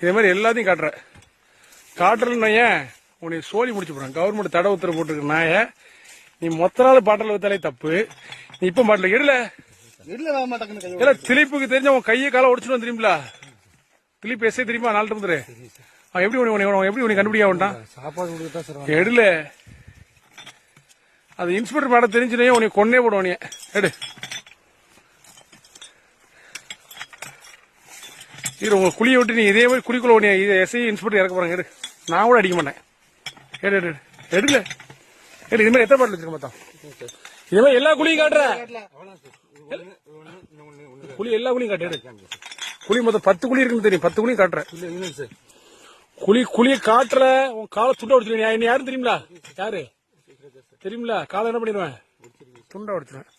இதே மாதிரி எல்லாத்தையும் காட்டுற காட்டுறேன்னு ஏன்? உன்னை சோழி முடிச்சு போடுறேன். கவர்மெண்ட் தடை உத்தரவு போட்டுருக்க நாய. நீ மொத்த நாள் பாட்டில் வித்தாலே தப்பு. நீ இப்ப பாட்டில் எடுல. இல்ல திலீப்புக்கு தெரிஞ்ச உன் கையை காலை உடச்சுட்டு வந்து தெரியுங்களா திலீப் எஸ்ஐ தெரியுமா? நாலு இருந்துரு அவன் எப்படி உன்னை- எப்படி உன்னை கண்டுபிடிக்க வேண்டாம் சாப்பாடு எடுல. அது இன்ஸ்பெக்டர் மேடம் தெரிஞ்சுனே உன்னை கொன்னே போடுவோம் நீ எடு. இது உங்க குழியை விட்டு நீ இதே மாதிரி குழிக்குள்ள உன்னை இது எஸ்ஐ இன்ஸ்பெக்டர் இறக்க போறேன் எடு நான் கூட அடிக்க மாட்டேன். எடு எடு எடுக்கல. எடுல எடு இது மாதிரி எத்தனை பாட்டில் வச்சிருக்க மொத்தம் இது மாதிரி எல்லா குழியும் காட்டுற. குழி எல்லா குழியும் காட்டு குழி மொத்தம் பத்து குழி இருக்குன்னு தெரியும். பத்து குழியும் காட்டுற. குழி குழிய காட்டுற உன் காலை துண்டை உடச்சிருவேன். என்ன யாரும் தெரியுங்களா யாரு? தெரியுங்களா காலை என்ன பண்ணிடுவேன்? துண்டை உடச்சிருவேன்.